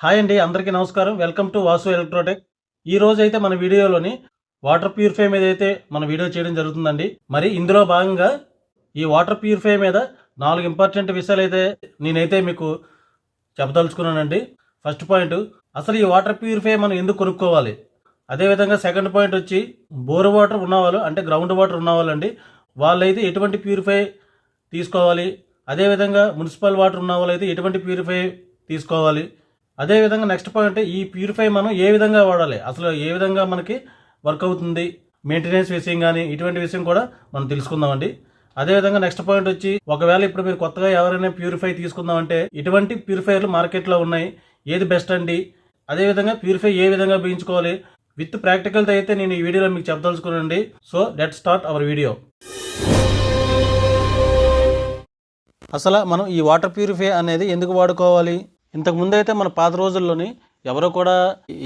Hi అండి అందరికీ నమస్కారం. Welcome to Vasu electrotech. ఈ రోజు అయితే మన వీడియోలోని వాటర్ ప్యూరిఫై మీద అయితే మన వీడియో చేయడం జరుగుతుందండి. మరి ఇందులో భాగంగా ఈ వాటర్ ప్యూరిఫై మీద నాలుగు ఇంపార్టెంట్ విషయాలు అయితే నేనైతే మీకు చెప్పదలుచుకున్నానండి. ఫస్ట్ పాయింట్ అసలు ఈ వాటర్ ప్యూరిఫై మనం ఎందుకు కొనుక్కోవాలి? అదేవిధంగా సెకండ్ పాయింట్ వచ్చి బోర్ వాటర్ ఉన్నవాళ్ళు అంటే గ్రౌండ్ వాటర్ ఉన్నవాళ్ళండి వాళ్ళైతే ఎటువంటి ప్యూరిఫై తీసుకోవాలి? అదేవిధంగా మున్సిపల్ వాటర్ ఉన్న వాళ్ళైతే ఎటువంటి ప్యూరిఫై తీసుకోవాలి? అదేవిధంగా నెక్స్ట్ పాయింట్ ఈ ప్యూరిఫై మనం ఏ విధంగా వాడాలి? అసలు ఏ విధంగా మనకి వర్క్ అవుతుంది? మెయింటెనెన్స్ విషయం కానీ ఇటువంటి విషయం కూడా మనం తెలుసుకుందామండి అదేవిధంగా నెక్స్ట్ పాయింట్ వచ్చి ఒకవేళ ఇప్పుడు మీరు కొత్తగా ఎవరైనా ప్యూరిఫై తీసుకుందామంటే ఇటువంటి ప్యూరిఫైర్లు మార్కెట్లో ఉన్నాయి. ఏది బెస్ట్ అండి? అదేవిధంగా ప్యూరిఫై ఏ విధంగా బిగించుకోవాలి? విత్ ప్రాక్టికల్తో అయితే నేను ఈ వీడియోలో మీకు చెప్పదలుచుకున్నానండి. So let start our video అసలు మనం ఈ వాటర్ ప్యూరిఫై అనేది ఎందుకు వాడుకోవాలి? ఇంతకు ముందు అయితే మన పాత రోజుల్లోని ఎవరో కూడా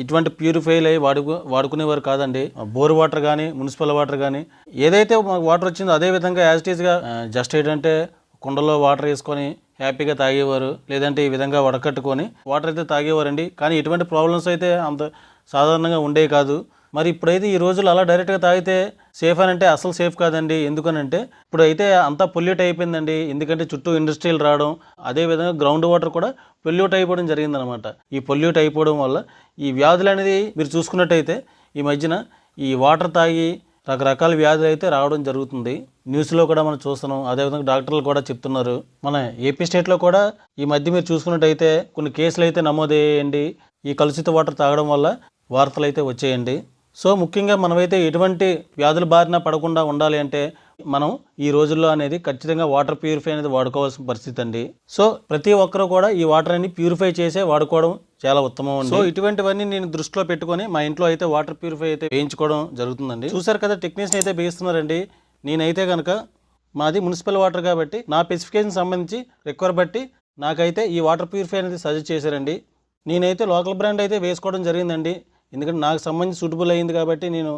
ఇటువంటి ప్యూరిఫైలు అయ్యి వాడుకు వాడుకునేవారు కాదండి. బోర్ వాటర్ కానీ మున్సిపల్ వాటర్ కానీ ఏదైతే మాకు వాటర్ వచ్చిందో అదే విధంగా యాజ్ ఇట్ జస్ట్ ఏంటంటే కుండలో వాటర్ వేసుకొని హ్యాపీగా తాగేవారు లేదంటే ఈ విధంగా వడకట్టుకొని వాటర్ అయితే తాగేవారండి. కానీ ఇటువంటి ప్రాబ్లమ్స్ అయితే అంత సాధారణంగా ఉండేవి కాదు. మరి ఇప్పుడైతే ఈ రోజులు అలా డైరెక్ట్గా తాగితే సేఫ్ అని అంటే అసలు సేఫ్ కాదండి. ఎందుకనంటే ఇప్పుడు అయితే అంతా పొల్యూట్ అయిపోయిందండి. ఎందుకంటే చుట్టూ ఇండస్ట్రీలు రావడం అదేవిధంగా గ్రౌండ్ వాటర్ కూడా పొల్యూట్ అయిపోవడం జరిగిందనమాట ఈ పొల్యూట్ అయిపోవడం వల్ల ఈ వ్యాధులు అనేది మీరు చూసుకున్నట్టయితే ఈ మధ్యన ఈ వాటర్ తాగి రకరకాల వ్యాధులు అయితే రావడం జరుగుతుంది. న్యూస్లో కూడా మనం చూస్తున్నాం. అదేవిధంగా డాక్టర్లు కూడా చెప్తున్నారు. మన ఏపీ స్టేట్లో కూడా ఈ మధ్య మీరు చూసుకున్నట్టయితే కొన్ని కేసులు అయితే నమోదయ్యాయండి. ఈ కలుషిత వాటర్ తాగడం వల్ల వార్తలు అయితే వచ్చేయండి. సో ముఖ్యంగా మనమైతే ఎటువంటి వ్యాధుల బారిన పడకుండా ఉండాలి అంటే మనం ఈ రోజుల్లో అనేది ఖచ్చితంగా వాటర్ ప్యూరిఫై అనేది వాడుకోవాల్సిన పరిస్థితి అండి. సో ప్రతి ఒక్కరూ కూడా ఈ వాటర్ అని ప్యూరిఫై చేసే వాడుకోవడం చాలా ఉత్తమం అండి. సో ఇటువంటివన్నీ నేను దృష్టిలో పెట్టుకొని మా ఇంట్లో అయితే వాటర్ ప్యూరిఫై అయితే వేయించుకోవడం జరుగుతుందండి. చూసారు కదా టెక్నీషియన్ అయితే వేయిస్తున్నారండి. నేనైతే కనుక మాది మున్సిపల్ వాటర్ కాబట్టి నా స్పెసిఫికేషన్ సంబంధించి రిక్వైర్ బట్టి నాకైతే ఈ వాటర్ ప్యూరిఫై అనేది సజెస్ట్ చేశారండి. నేనైతే లోకల్ బ్రాండ్ అయితే వేసుకోవడం జరిగిందండి. ఎందుకంటే నాకు సంబంధించి సూటబుల్ అయ్యింది కాబట్టి నేను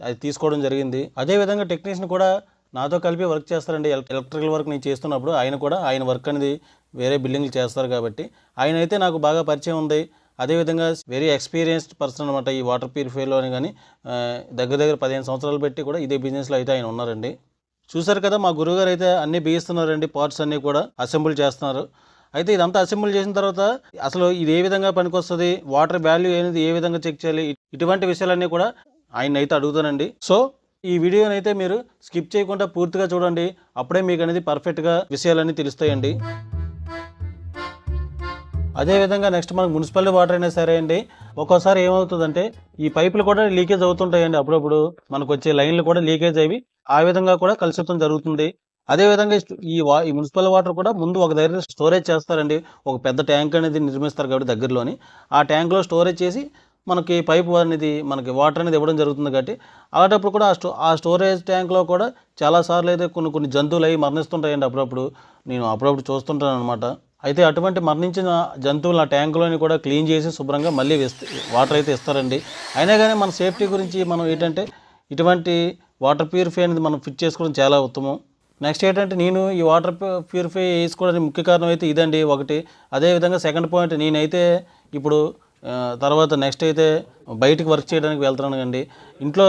అది తీసుకోవడం జరిగింది. అదేవిధంగా టెక్నీషియన్ కూడా నాతో కలిపి వర్క్ చేస్తారండి. ఎలక్ట్రికల్ వర్క్ నేను చేస్తున్నప్పుడు ఆయన కూడా ఆయన వర్క్ అనేది వేరే బిల్డింగ్లు చేస్తారు కాబట్టి ఆయన అయితే నాకు బాగా పరిచయం ఉంది. అదేవిధంగా వెరీ ఎక్స్పీరియన్స్డ్ పర్సన్ అనమాట ఈ వాటర్ ప్యూరిఫైర్లోని కానీ దగ్గర దగ్గర పదిహేను సంవత్సరాలు పెట్టి కూడా ఇదే బిజినెస్లో అయితే ఆయన ఉన్నారండి. చూసారు కదా మా గురువుగారు అయితే అన్నీ బిగిస్తున్నారండి పార్ట్స్ అన్నీ కూడా అసెంబుల్ చేస్తున్నారు. అయితే ఇదంతా అసెంబ్లీ చేసిన తర్వాత అసలు ఇది ఏ విధంగా పనికొస్తుంది? వాటర్ వాల్యూ అనేది ఏ విధంగా చెక్ చేయాలి? ఇటువంటి విషయాలన్నీ కూడా ఆయన అయితే అడుగుతానండి. సో ఈ వీడియోని అయితే మీరు స్కిప్ చేయకుండా పూర్తిగా చూడండి. అప్పుడే మీకు అనేది పర్ఫెక్ట్గా విషయాలన్నీ తెలుస్తాయండి. అదేవిధంగా నెక్స్ట్ మనకు మున్సిపాలిటీ వాటర్ అయినా సరే అండి ఒక్కోసారి ఏమవుతుందంటే ఈ పైపులు కూడా లీకేజ్ అవుతుంటాయండి అప్పుడప్పుడు. మనకు వచ్చే లైన్లు కూడా లీకేజ్ అయ్యి ఆ విధంగా కూడా కలుషితం జరుగుతుంది. అదేవిధంగా ఈ ఈ వా ఈ మున్సిపల్ వాటర్ కూడా ముందు ఒక దగ్గర స్టోరేజ్ చేస్తారండి. ఒక పెద్ద ట్యాంక్ అనేది నిర్మిస్తారు కాబట్టి దగ్గరలోని. ఆ ట్యాంక్లో స్టోరేజ్ చేసి మనకి పైపు అనేది మనకి వాటర్ అనేది ఇవ్వడం జరుగుతుంది కాబట్టి అలాంటప్పుడు కూడా ఆ స్టో ఆ స్టోరేజ్ ట్యాంక్లో కూడా చాలాసార్లు అయితే కొన్ని కొన్ని జంతువులు అవి మరణిస్తుంటాయండి అప్పుడప్పుడు. నేను అప్పుడప్పుడు చూస్తుంటాను అనమాట అయితే అటువంటి మరణించిన జంతువులు ఆ ట్యాంకులోని కూడా క్లీన్ చేసి శుభ్రంగా మళ్ళీ వేస్తే వాటర్ అయితే ఇస్తారండి. అయినా కానీ మన సేఫ్టీ గురించి మనం ఏంటంటే ఇటువంటి వాటర్ ప్యూరిఫై అనేది మనం ఫిట్ చేసుకోవడం చాలా ఉత్తమం. నెక్స్ట్ ఏంటంటే నేను ఈ వాటర్ ప్యూరిఫై వేసుకోవడానికి ముఖ్య కారణం అయితే ఇదండి ఒకటి. అదేవిధంగా సెకండ్ పాయింట్ నేనైతే ఇప్పుడు తర్వాత నెక్స్ట్ అయితే బయటికి వర్క్ చేయడానికి వెళ్తున్నాను అండి ఇంట్లో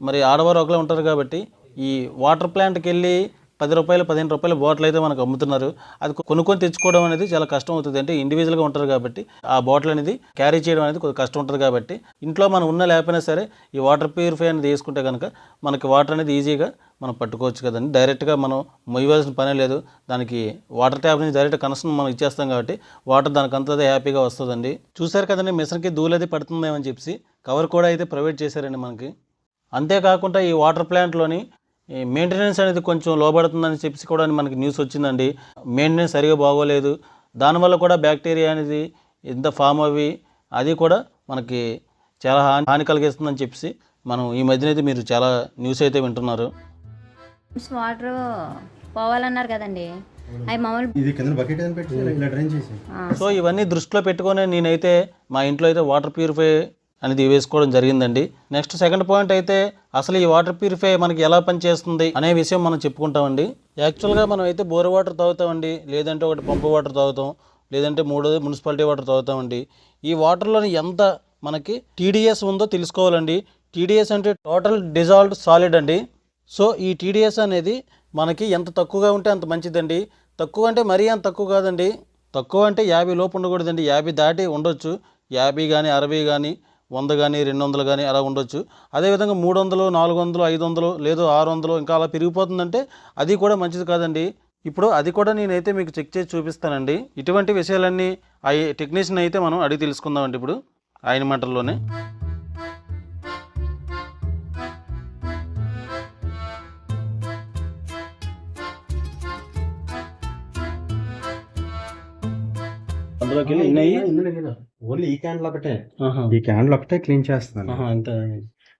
మరి ఆడవారు ఒకరే ఉంటారు కాబట్టి ఈ వాటర్ ప్లాంట్కి వెళ్ళి పది రూపాయలు పదిహేను రూపాయల బాటిల్ అయితే మనకు అమ్ముతున్నారు. అది కొనుక్కొని తెచ్చుకోవడం అనేది చాలా కష్టం అవుతుంది. అంటే ఇండివిజువల్గా ఉంటారు కాబట్టి ఆ బాటిల్ అనేది క్యారీ చేయడం అనేది కొద్దిగా కష్టం ఉంటుంది కాబట్టి ఇంట్లో మనం ఉన్న లేకపోయినా సరే ఈ వాటర్ ప్యూరిఫై అనేది తీసుకుంటే కనుక మనకి వాటర్ అనేది ఈజీగా మనం పట్టుకోవచ్చు కదండి. డైరెక్ట్గా మనం మొయ్యవలసిన పనే లేదు. దానికి వాటర్ ట్యాప్ నుంచి డైరెక్ట్ కనెక్షన్ మనం ఇచ్చేస్తాం కాబట్టి వాటర్ దానికంతా హ్యాపీగా వస్తుందండి. చూసారు కదండి మిషన్కి ధూళది పడుతుందేమని చెప్పి కవర్ కూడా అయితే ప్రొవైడ్ చేశారండి మనకి. అంతేకాకుండా ఈ వాటర్ ప్లాంట్లోని ఈ మెయింటెనెన్స్ అనేది కొంచెం లోబడుతుందని చెప్పి కూడా మనకి న్యూస్ వచ్చిందండి. మెయింటెనెన్స్ సరిగా బాగోలేదు. దానివల్ల కూడా బ్యాక్టీరియా అనేది ఎంత ఫామ్ అవి అది కూడా మనకి చాలా హాని హాని కలిగిస్తుందని చెప్పి మనం ఈ మధ్యన అయితే మీరు చాలా న్యూస్ అయితే వింటున్నారు. వాటర్ పోవాలన్నారు కదండి. అవి మామూలు ఇది కింద బకెట్ అని పెట్టి ఇలా డ్రైన్ చేసి సో ఇవన్నీ దృష్టిలో పెట్టుకొని నేనైతే మా ఇంట్లో అయితే వాటర్ ప్యూరిఫై అనేది వేసుకోవడం జరిగిందండి. నెక్స్ట్ సెకండ్ పాయింట్ అయితే అసలు ఈ వాటర్ ప్యూరిఫై మనకి ఎలా పనిచేస్తుంది అనే విషయం మనం చెప్పుకుంటామండి. యాక్చువల్గా మనం అయితే బోర్ వాటర్ తాగుతామండి లేదంటే ఒకటి పంపు వాటర్ తాగుతాం లేదంటే మూడోది మున్సిపాలిటీ వాటర్ తాగుతామండి. ఈ వాటర్లోని ఎంత మనకి టీడీఎస్ ఉందో తెలుసుకోవాలండి. టీడీఎస్ అంటే టోటల్ డిజాల్వ్డ్ సాలిడ్ అండి. సో ఈ టీడీఎస్ అనేది మనకి ఎంత తక్కువగా ఉంటే అంత మంచిదండి. తక్కువ అంటే మరీ అంత తక్కువ కాదండి. తక్కువ అంటే యాభై లోపు ఉండకూడదండి. యాభై దాటి ఉండొచ్చు. యాభై కానీ అరవై కానీ వంద కానీ రెండు వందలు కానీ అలా ఉండొచ్చు. అదేవిధంగా మూడు వందలు నాలుగు వందలు ఐదు వందలు లేదు ఆరు వందలు ఇంకా అలా పెరిగిపోతుందంటే అది కూడా మంచిది కాదండి. ఇప్పుడు అది కూడా నేనైతే మీకు చెక్ చేసి చూపిస్తానండి. ఇటువంటి విషయాలన్నీ ఆ టెక్నీషియన్ అయితే మనం అడిగి తెలుసుకుందామండి ఇప్పుడు. ఆయన మాటల్లోనే. అందులోకి వెళ్ళి అయ్యి ఓన్లీ ఈ క్యాండిల్ ఒకటే. ఈ క్యాండిల్ ఒకటే క్లీన్ చేస్తున్నాను. అంతే.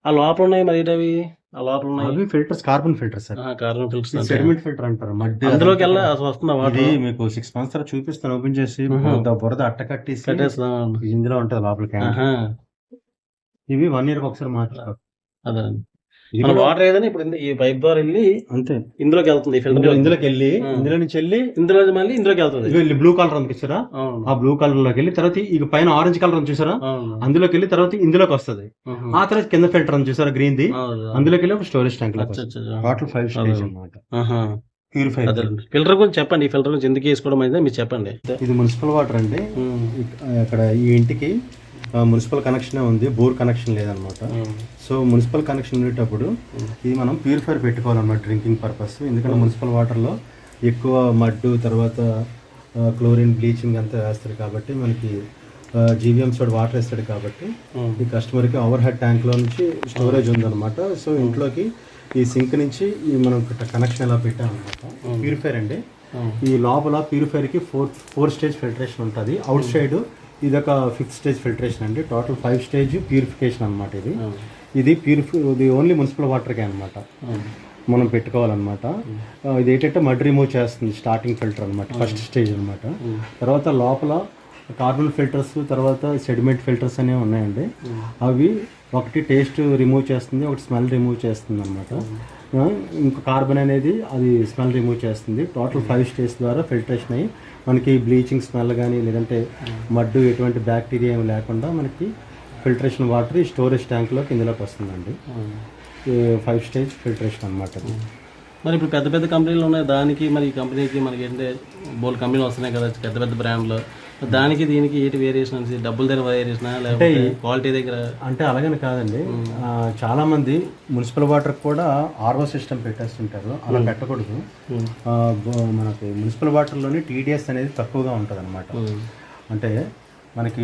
ఆ లోపల ఉన్నాయి మరి అవి? ఆ లోపల ఉన్నాయి. అవి ఫిల్టర్స్ కార్బన్ ఫిల్టర్ సార్ కారణం తెలుసు సెడిమెంట్ ఫిల్టర్ అంటారు మధ్య అందులోకి వెళ్ళి అసలు వస్తుందా వాటర్ మీకు సిక్స్ మంత్స్ తర్వాత చూపిస్తాను ఓపెన్ చేసి. బురద అట్ట కట్టేసి ఇందులో ఉంటది లోపల క్యాండిల్ ఆహా, ఇవి వన్ ఇయర్ ఒకసారి మార్చుకో. అదే మన వాటర్ ఏదైనా ఇప్పుడు ఈ పైప్ ద్వారా వెళ్ళి అంతే. ఇందులోకి వెళ్తుంది ఇందులోకి వెళ్ళి. ఇందులో నుంచి వెళ్ళి ఇందులో మళ్ళీ ఇందులోకి వెళ్తుంది. ఇదిగో బ్లూ కలర్ చూసారా? ఆ బ్లూ కలర్లోకి వెళ్ళి తర్వాత ఇక పైన ఆరెంజ్ కలర్ ఉంది చూసారా? అందులోకి వెళ్ళి తర్వాత ఇందులోకి వస్తది. ఆ తర్వాత కింద ఫిల్టర్ ఉంది చూసారా? గ్రీన్ ది. అందులోకి వెళ్ళి ఒక storage tank. Total five stage. అన్నమాట. ఆహా. ప్యూరిఫై ఫిల్టర్ గురించి చెప్పండి ఈ ఫిల్టర్ గురించి ఎందుకు వేసుకోవడం అయితే మీరు చెప్పండి. ఇది మున్సిపల్ వాటర్ అండి. అక్కడ ఈ ఇంటికి మున్సిపల్ కనెక్షన్ ఉంది. బోర్ కనెక్షన్ లేదనమాట. సో మున్సిపల్ కనెక్షన్ ఉండేటప్పుడు ఇది మనం ప్యూరిఫైర్ పెట్టుకోవాలన్నమాట డ్రింకింగ్ పర్పస్. ఎందుకంటే మున్సిపల్ వాటర్లో ఎక్కువ మడ్డు తర్వాత క్లోరిన్ బ్లీచింగ్ అంతా వేస్తాడు కాబట్టి మనకి జీవీఎం సోడ్ వాటర్ వేస్తాడు కాబట్టి. ఈ కస్టమర్కి ఓవర్ హెడ్ ట్యాంక్లో నుంచి స్టోరేజ్ ఉందన్నమాట. సో ఇంట్లోకి ఈ సింక్ నుంచి ఈ మనం కనెక్షన్ ఎలా పెట్టామన్నమాట. ప్యూరిఫైర్ అండి. ఈ లోపల ప్యూరిఫైర్కి ఫోర్ ఫోర్ స్టేజ్ ఫిల్టరేషన్ ఉంటుంది. అవుట్ సైడ్ ఇది ఒక ఫిఫ్త్ స్టేజ్ ఫిల్టరేషన్ అండి. టోటల్ ఫైవ్ స్టేజ్ ప్యూరిఫికేషన్ అనమాట ఇది. ఇది ప్యూరిఫై ఇది ఓన్లీ మున్సిపల్ వాటర్కే అనమాట. మనం పెట్టుకోవాలన్నమాట. ఇది ఏంటంటే మడ్ రిమూవ్ చేస్తుంది స్టార్టింగ్ ఫిల్టర్ అనమాట ఫస్ట్ స్టేజ్ అనమాట తర్వాత లోపల కార్బన్ ఫిల్టర్స్ తర్వాత సెడిమెంట్ ఫిల్టర్స్ అనేవి ఉన్నాయండి. అవి ఒకటి టేస్ట్ రిమూవ్ చేస్తుంది ఒకటి స్మెల్ రిమూవ్ చేస్తుంది అనమాట ఇంకో కార్బన్ అనేది అది స్మెల్ రిమూవ్ చేస్తుంది. టోటల్ ఫైవ్ స్టేజ్ ద్వారా ఫిల్టరేషన్ అయ్యి మనకి బ్లీచింగ్ స్మెల్ కానీ లేదంటే మడ్డు ఎటువంటి బ్యాక్టీరియా ఏమి లేకుండా మనకి ఫిల్టరేషన్ వాటర్ ఈ స్టోరేజ్ ట్యాంక్లోకి ఇందులోకి వస్తుందండి. ఫైవ్ స్టేజ్ ఫిల్టరేషన్ అనమాట అది. మరి ఇప్పుడు పెద్ద పెద్ద కంపెనీలు ఉన్నాయి దానికి మరి ఈ కంపెనీకి మనకి ఏంటంటే బోల్ కంపెనీలు వస్తున్నాయి కదా పెద్ద పెద్ద బ్రాండ్లు. దానికి దీనికి ఏంటి వేరియేషన్ అనేది డబ్బుల దగ్గర వేరియేషన్ లేకపోతే క్వాలిటీ దగ్గర? అంటే అలాగని కాదండి. ఆ, చాలా మంది మున్సిపల్ వాటర్ కూడా ఆర్ఓ సిస్టమ్ పెట్టేస్తుంటారు. అలా పెట్టకూడదు. మనకి మున్సిపల్ వాటర్లోని టీడీఎస్ అనేది తక్కువగా ఉంటుంది అనమాట. అంటే మనకి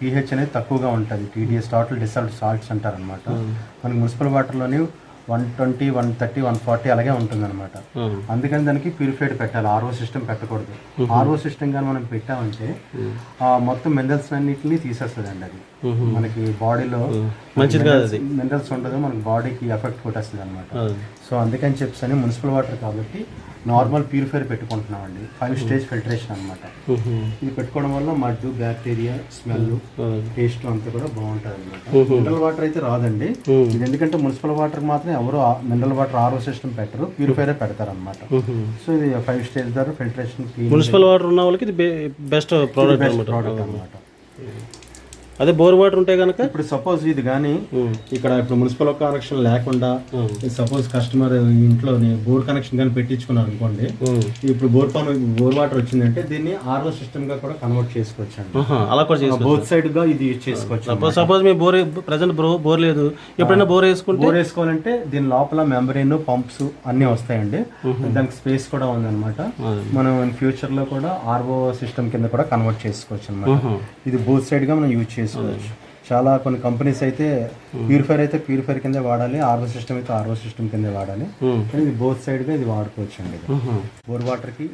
పీహెచ్ అనేది తక్కువగా ఉంటుంది. టీడీఎస్ టోటల్ డిసాల్ట్ సాల్ట్స్ అంటారు అనమాట మనకి municipal వాటర్లోని one twenty one thirty one forty అలాగే ఉంటుంది అనమాట ఉమ్. అందుకని దానికి ప్యూరిఫైడ్ పెట్టాలి. ఆర్ఓ సిస్టమ్ పెట్టకూడదు. ఆర్ఓ సిస్టమ్ కానీ మనం పెట్టామంటే ఆ మొత్తం మినరల్స్ అన్నిటిని తీసేస్తుంది అది. మనకి బాడీలో మంచిది కాదు అది. మినరల్స్ ఉండదు మనకి బాడీకి ఎఫెక్ట్ కొట్టేస్తుంది అనమాట. సో అందుకని చెప్పి మున్సిపల్ వాటర్ కాబట్టి నార్మల్ ప్యూరిఫైర్ పెట్టుకుంటున్నాం అండి ఫైవ్ స్టేజ్ ఫిల్టరేషన్ అనమాట. ఇది పెట్టుకోవడం వల్ల మడ్డు బ్యాక్టీరియా స్మెల్. టేస్ట్ అంతా కూడా బాగుంటుంది అనమాట మినరల్ వాటర్ అయితే రాదండి. ఇది ఎందుకంటే మున్సిపల్ వాటర్ మాత్రం ఎవరు మినరల్ వాటర్ ఆరో సిస్టమ్ పెట్టరు ప్యూరిఫైరే పెడతారు అనమాట. సో ఇది ఫైవ్ స్టేజ్ ద్వారా ఫిల్టరేషన్ మున్సిపల్ వాటర్ ఉన్న వాళ్ళకి ఇది బెస్ట్ ప్రోడక్ట్ అనమాట అదే బోర్ వాటర్ ఉంటే కనుక ఇప్పుడు సపోజ్ ఇది కానీ ఇక్కడ ఇప్పుడు మున్సిపల్ కనెక్షన్ లేకుండా సపోజ్ కస్టమర్ ఇంట్లోని బోర్ కనెక్షన్ కానీ పెట్టించుకున్నారు అనుకోండి ఇప్పుడు బోర్ పని బోర్ వాటర్ వచ్చిందంటే దీన్ని ఆర్ఓ సిస్టమ్గా కూడా కన్వర్ట్ చేసుకోవచ్చు అండి అలా కూడా చేసుకోవచ్చు. బోత్ సైడ్గా ఇది యూజ్ చేసుకోవచ్చు సపోజ్ మీ బోర్ ప్రజెంట్ బోర్ లేదు. ఎప్పుడైనా బోర్ వేసుకుంటే? బోర్ వేసుకోవాలంటే దీని లోపల మెంబ్రెయిన్ పంప్స్ అన్ని వస్తాయండి. దానికి స్పేస్ కూడా ఉందన్నమాట. మనం ఫ్యూచర్లో కూడా ఆర్ఓ సిస్టమ్ కింద కూడా కన్వర్ట్ చేసుకోవచ్చు అనమాట ఇది బోత్ సైడ్గా మనం యూజ్ చేసుకోవచ్చు చాలా కొన్ని కంపెనీస్ అయితే ప్యూరిఫైర్ అయితే ప్యూరిఫైర్ కింద వాడాలి ఆర్ఓ సిస్టమ్ అయితే ఆర్ఓ సిస్టమ్ కింద వాడాలి. ఇది బోత్ సైడ్గా ఇది వాడుకోవచ్చు అండి బోర్ వాటర్కి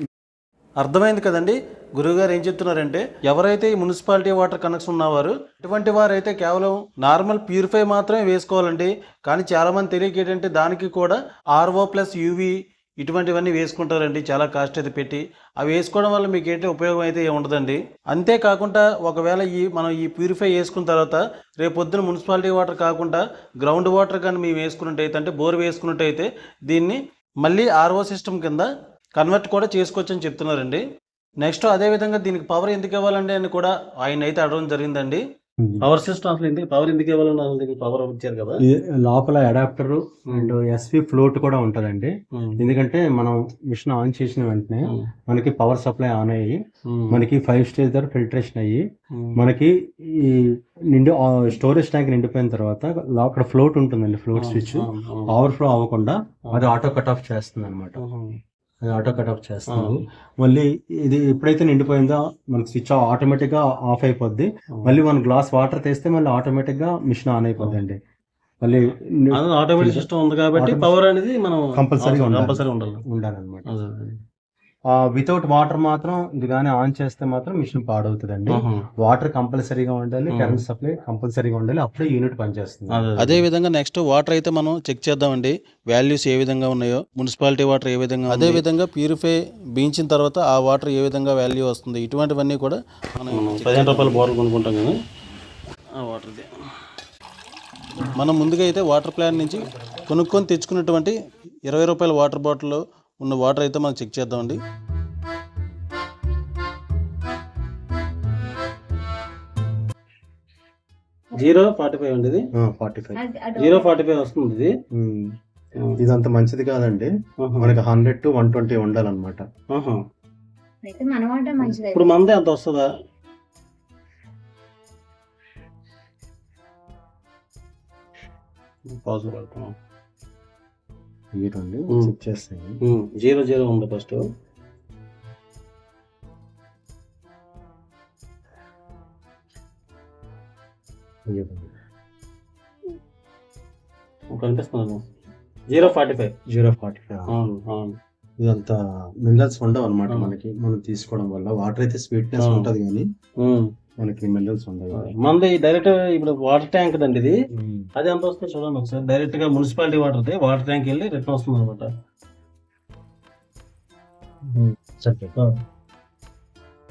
అర్థమైంది కదండి? గురువుగారు ఏం చెప్తున్నారంటే ఎవరైతే ఈ మున్సిపాలిటీ వాటర్ కనెక్షన్ ఉన్నవారు ఇటువంటి వారైతే కేవలం నార్మల్ ప్యూరిఫై మాత్రమే వేసుకోవాలండి. కానీ చాలా మంది తెలియక ఏంటంటే దానికి కూడా ఆర్ఓ ప్లస్ యూవి ఇటువంటివన్నీ వేసుకుంటారండి. చాలా కాస్ట్ అయితే పెట్టి. అవి వేసుకోవడం వల్ల మీకు ఏంటి ఉపయోగం అయితే ఉండదండి. అంతేకాకుండా ఒకవేళ ఈ మనం ఈ ప్యూరిఫై వేసుకున్న తర్వాత రేపు పొద్దున మున్సిపాలిటీ వాటర్ కాకుండా గ్రౌండ్ వాటర్ కానీ మేము వేసుకున్నట్టయితే అంటే బోర్ వేసుకున్నట్టయితే దీన్ని మళ్ళీ ఆర్ఓ సిస్టమ్ కింద కన్వర్ట్ కూడా చేసుకోవచ్చని చెప్తున్నారండి. నెక్స్ట్ అదే విధంగా దీనికి పవర్ ఎందుకు ఇవ్వాలండి అని కూడా ఆయన అయితే అడగడం జరిగిందండి. పవర్ సిస్టమ్ అసలు ఎందుకు పవర్ ఎందుకు ఇవ్వాలని అసలు దీనికి పవర్ ఇచ్చారు కదా? లోపల అడాప్టర్ అండ్ ఎస్వి ఫ్లోట్ కూడా ఉంటదండి. ఎందుకంటే మనం మిషన్ ఆన్ చేసిన వెంటనే మనకి పవర్ సప్లై ఆన్ అయ్యి మనకి ఫైవ్ స్టేజ్ దగ్గర ఫిల్టరేషన్ అయ్యి మనకి ఈ నిండి స్టోరేజ్ ట్యాంక్ నిండిపోయిన తర్వాత అక్కడ ఫ్లోట్ ఉంటుందండి ఫ్లోట్ స్విచ్ ఓవర్ఫ్లో అవ్వకుండా అది ఆటో కట్ ఆఫ్ చేస్తుంది అనమాట ఆటో కట్ ఆఫ్ చేస్తుంది మళ్ళీ ఇది ఎప్పుడైతే నిండిపోయిందో మనకి స్విచ్ ఆటోమేటిక్గా ఆఫ్ అయిపోద్ది. మళ్ళీ మనం గ్లాస్ వాటర్ తెస్తే మళ్ళీ ఆటోమేటిక్గా మిషన్ ఆన్ అయిపోద్ది అండి మళ్ళీ ఆటోమేటిక్ సిస్టమ్ ఉంది కాబట్టి పవర్ అనేది మనం. కంపల్సరీ ఉండాలి. ఉండాలన్నమాట. వితౌట్ వాటర్ మాత్రం ఇది కానీ ఆన్ చేస్తే మాత్రం మిషన్ పాడవుతుందండి. వాటర్ కంపల్సరీగా ఉండాలి. కరెంట్ సప్లై కంపల్సరీగా ఉండాలి అప్పుడే యూనిట్ పనిచేస్తుంది. అదే విధంగా నెక్స్ట్ వాటర్ అయితే మనం చెక్ చేద్దామండి. వాల్యూస్ ఏ విధంగా ఉన్నాయో మున్సిపాలిటీ వాటర్ ఏ విధంగా అదే విధంగా ప్యూరిఫై బీంచిన తర్వాత ఆ వాటర్ ఏ విధంగా వాల్యూ వస్తుంది ఇటువంటివన్నీ కూడా మనం పదిహేను రూపాయల బాటిల్ కొనుక్కుంటాం కదా. ఆ వాటర్ది మనం ముందుగా అయితే వాటర్ ప్లాంట్ నుంచి కొనుక్కొని తెచ్చుకున్నటువంటి ఇరవై రూపాయల వాటర్ బాటిల్ ఉన్న వాటర్ అయితే మనం చెక్ చేద్దామండి. జీరో ఫార్టీ ఫైవ్ అండి ఇది? Forty five. Zero forty five వస్తుంది ఇది? ఇదంత మంచిది కాదండి. మనకి హండ్రెడ్ టు వన్ ట్వంటీ ఉండాలన్నమాట. ఇప్పుడు మందే అంత వస్తుందా? Positive Hmm. చెక్ చేస్తాను. జీరో జీరో ఉంది ఫస్ట్ కనిపిస్తున్నాను zero forty five. Zero forty five. అవును అవును. ఇదంతా మినరల్స్ ఉండవు అనమాట. మనకి. మనం తీసుకోవడం వల్ల. వాటర్ అయితే స్వీట్నెస్. ఉంటది కానీ. మనకి మినరల్స్ ఉండవు. మనది డైరెక్ట్ ఇప్పుడు వాటర్ ట్యాంక్ అండి ఇది. అది ఎంత వస్తుంది చూడండి ఒకసారి. డైరెక్ట్గా మున్సిపాలిటీ వాటర్ వాటర్ ట్యాంక్ వెళ్ళి రిటర్న్ వస్తుంది అనమాట. సరే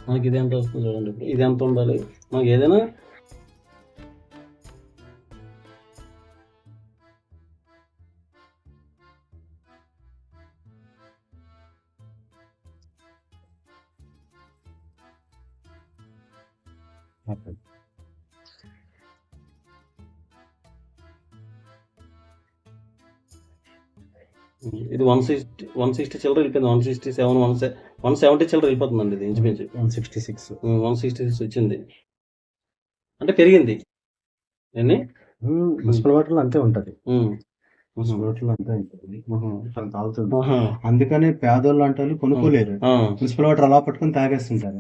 మనకి ఇది ఎంత వస్తుంది చూడండి ఇప్పుడు. ఇది ఎంత ఉండాలి? మనకి ఏదైనా ఇది వన్ సిక్స్టీ వన్ సిక్స్టీ చిల్లర వెళ్ళిపోయింది. One sixty seven one one seventy చిల్లర వెళ్ళిపోతుందండి ఇది ఇంచుమించు. One sixty six one sixty six వచ్చింది. అంటే పెరిగింది. మున్సిపల్ వాటర్ అంతే ఉంటది. అంతే ఉంటుంది తాగుతుంది. అందుకనే పేదోళ్ళు అంటే వాళ్ళు కొనుక్కోలేరు. మున్సిపల్ వాటర్ అలా పట్టుకొని తాగేస్తుంటారు.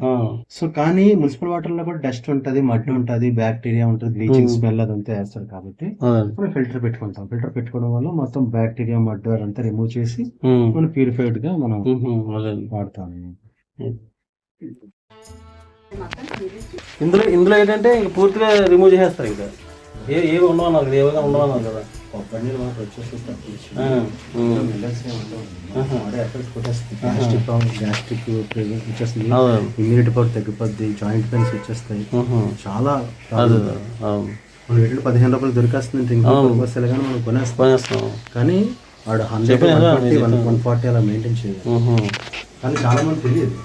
సో కానీ మున్సిపల్ వాటర్లో కూడా డస్ట్ ఉంటది మట్టి ఉంటది బ్యాక్టీరియా ఉంటది బ్లీచింగ్. స్మెల్ అదంతా వేస్తారు కాబట్టి. మనం ఫిల్టర్ పెట్టుకుంటాం ఫిల్టర్ పెట్టుకోవడం వల్ల మొత్తం బ్యాక్టీరియా మడ్ అదంతా రిమూవ్ చేసి. మనం ప్యూరిఫైడ్గా మనం. వాడతాం ఇందులో ఇందులో ఏంటంటే ఇంక పూర్తిగా రిమూవ్ చేసేస్తారు ఇంకా ఏ ఏవి ఉండవన్నారు ఏవిగా ఉండవన్నారు కదా కొబ్బరి నీళ్ళు వాటర్ వచ్చేసి తక్కువ ఆ. ఉమ్. ఆహా. గ్యాస్ట్రిక్ వచ్చేస్తుంది. ఇమ్యూనిటీ పవర్ తగ్గిపోద్ది జాయింట్ పెయిన్స్ వచ్చేస్తాయి. చాలా. మనం వీటిలో పదిహేను రూపాయలు దొరికేస్తుంది ఇంకో. వస్తే కానీ మనం కొనేస్తాం కానీ వాడు హండ్రెడ్ వన్ ఫార్టీ అలా మెయింటైన్ చేయాలి. కానీ చాలా మంది తెలియదు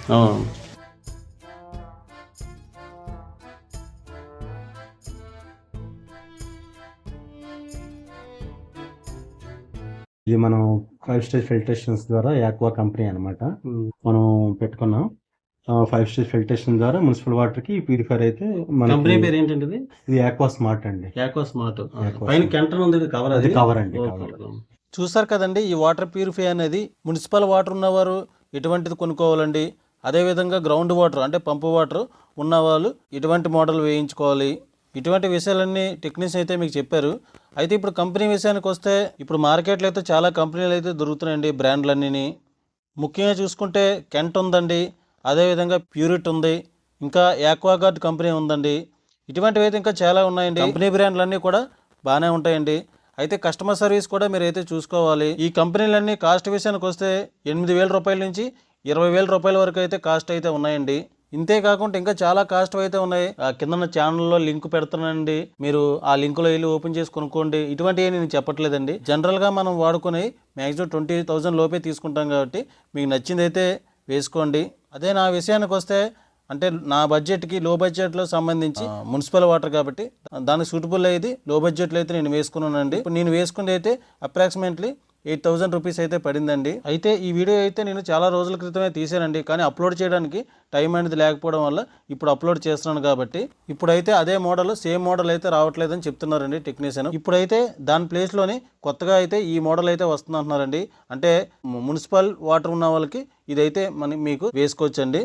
ఇది మనం ఫైవ్ స్టేజ్ ఫిల్టరేషన్స్ ద్వారా యాక్వా కంపెనీ అన్నమాట. ఉమ్. మనం పెట్టుకున్నాం. ఫైవ్ స్టేజ్ ఫిల్టరేషన్ ద్వారా మున్సిపల్ వాటర్కి ప్యూరిఫైర్ అయితే కంపెనీ పేరు ఏంటంటే ఇది? యాక్వా స్మార్ట్ అండి. యాకో స్మార్ట్ పైన. కెంటర్ ఉంది కవర్ అది కవర్ అండి కవర్ చూసారు కదండి ఈ వాటర్ ప్యూరిఫై అనేది మున్సిపల్ వాటర్ ఉన్నవారు ఎటువంటిది కొనుక్కోవాలండి? అదేవిధంగా గ్రౌండ్ వాటర్ అంటే పంపు వాటర్ ఉన్నవాళ్ళు ఎటువంటి మోడల్ వేయించుకోవాలి? ఇటువంటి విషయాలన్నీ టెక్నీషియన్ అయితే మీకు చెప్పారు. అయితే ఇప్పుడు కంపెనీ విషయానికి వస్తే ఇప్పుడు మార్కెట్లో అయితే చాలా కంపెనీలు అయితే దొరుకుతున్నాయండి బ్రాండ్లన్నీ ముఖ్యంగా చూసుకుంటే కెంట్ ఉందండి అదేవిధంగా ప్యూరిట్ ఉంది ఇంకా యాక్వాగార్డ్ కంపెనీ ఉందండి. ఇటువంటివి అయితే ఇంకా చాలా ఉన్నాయండి. కంపెనీ బ్రాండ్లన్నీ కూడా బాగానే ఉంటాయండి. అయితే కస్టమర్ సర్వీస్ కూడా మీరు అయితే చూసుకోవాలి. ఈ కంపెనీలన్నీ కాస్ట్ విషయానికి వస్తే ఎనిమిది వేల రూపాయల నుంచి ఇరవై వేల రూపాయల వరకు అయితే కాస్ట్ అయితే ఉన్నాయండి. ఇంతే కాకుండా ఇంకా చాలా కాస్ట్ అయితే ఉన్నాయి. ఆ కింద ఛానల్లో లింక్ పెడుతున్నానండి. మీరు ఆ లింకులో వెళ్ళి ఓపెన్ చేసి కొనుక్కోండి. ఇటువంటివి నేను చెప్పట్లేదండి. జనరల్గా మనం వాడుకుని మ్యాక్సిమం ట్వంటీ థౌజండ్ లోపే తీసుకుంటాం కాబట్టి మీకు నచ్చింది అయితే వేసుకోండి. అదే నా విషయానికి వస్తే అంటే నా బడ్జెట్కి లో బడ్జెట్లో సంబంధించి మున్సిపల్ వాటర్ కాబట్టి దానికి సూటబుల్ అయ్యేది లో బడ్జెట్లో అయితే నేను వేసుకున్నానండి. ఇప్పుడు నేను వేసుకుంది అయితే అప్రాక్సిమేట్లీ ఎయిట్ థౌసండ్ రూపీస్ అయితే పడిందండి. అయితే ఈ వీడియో అయితే నేను చాలా రోజుల క్రితమే తీసానండి కానీ అప్లోడ్ చేయడానికి టైం అనేది లేకపోవడం వల్ల ఇప్పుడు అప్లోడ్ చేస్తున్నాను కాబట్టి. ఇప్పుడైతే అదే మోడల్ సేమ్ మోడల్ అయితే రావట్లేదని చెప్తున్నారండి టెక్నీషియన్. ఇప్పుడైతే దాని ప్లేస్లోని కొత్తగా అయితే ఈ మోడల్ అయితే వస్తుంది అంటున్నారండి అంటే మున్సిపల్ వాటర్ ఉన్న వాళ్ళకి ఇదైతే మన మీకు వేసుకోవచ్చండి.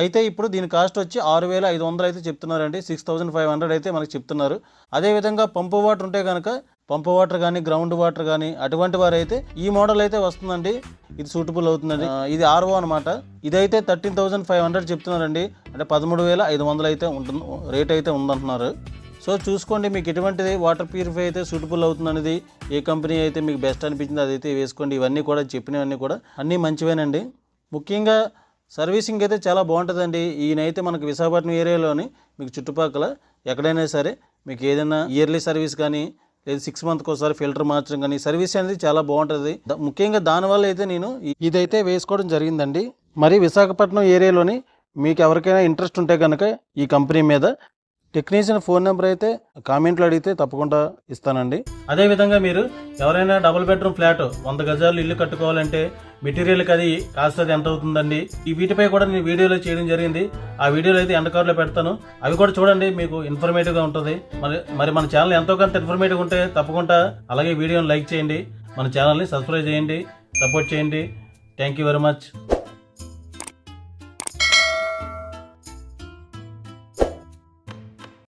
అయితే ఇప్పుడు దీని కాస్ట్ వచ్చి ఆరు వేల ఐదు వందలు అయితే చెప్తున్నారండి. సిక్స్ థౌజండ్ ఫైవ్ హండ్రెడ్ అయితే మనకి చెప్తున్నారు. అదేవిధంగా పంపు వాటర్ ఉంటే కనుక పంపు వాటర్ కానీ గ్రౌండ్ వాటర్ కానీ అటువంటి వారు అయితే ఈ మోడల్ అయితే వస్తుందండి. ఇది సూటబుల్ అవుతుందండి. ఇది ఆర్ఓ అనమాట ఇదైతే థర్టీన్ థౌజండ్ ఫైవ్ హండ్రెడ్ చెప్తున్నారండి. అంటే పదమూడు వేల ఐదు వందలు అయితే ఉంటుంది రేట్ అయితే ఉందంటున్నారు. సో చూసుకోండి మీకు ఎటువంటిది వాటర్ ప్యూరిఫై అయితే సూటబుల్ అవుతుందనేది ఏ కంపెనీ అయితే మీకు బెస్ట్ అనిపించింది అదైతే వేసుకోండి. ఇవన్నీ కూడా చెప్పినవన్నీ కూడా అన్నీ మంచివేనండి. ముఖ్యంగా సర్వీసింగ్ అయితే చాలా బాగుంటుందండి. ఈయనైతే మనకు విశాఖపట్నం ఏరియాలోని మీకు చుట్టుపక్కల ఎక్కడైనా సరే మీకు ఏదైనా ఇయర్లీ సర్వీస్ కానీ లేదా సిక్స్ మంత్కి ఒకసారి ఫిల్టర్ మార్చడం కానీ సర్వీస్ అనేది చాలా బాగుంటుంది. ముఖ్యంగా దానివల్ల అయితే నేను ఇదైతే వేసుకోవడం జరిగిందండి. మరి విశాఖపట్నం ఏరియాలోని మీకు ఎవరికైనా ఇంట్రెస్ట్ ఉంటే కనుక ఈ కంపెనీ మీద టెక్నీషియన్ ఫోన్ నెంబర్ అయితే కామెంట్లో అడిగితే తప్పకుండా ఇస్తానండి. అదేవిధంగా మీరు ఎవరైనా డబుల్ బెడ్రూమ్ ఫ్లాట్ వంద గజాలు ఇల్లు కట్టుకోవాలంటే మెటీరియల్కి అది కాస్ట్ అది ఎంత అవుతుందండి. ఈ వీటిపై కూడా నేను వీడియోలో చేయడం జరిగింది. ఆ వీడియోలో అయితే ఎండ కార్లో పెడతాను. అవి కూడా చూడండి మీకు ఇన్ఫర్మేటివ్గా ఉంటుంది. మరి మరి మన ఛానల్ ఎంతో కొంత ఇన్ఫర్మేటివ్ ఉంటే తప్పకుండా అలాగే వీడియోని లైక్ చేయండి. మన ఛానల్ని సబ్స్క్రైబ్ చేయండి సపోర్ట్ చేయండి. Thank you very much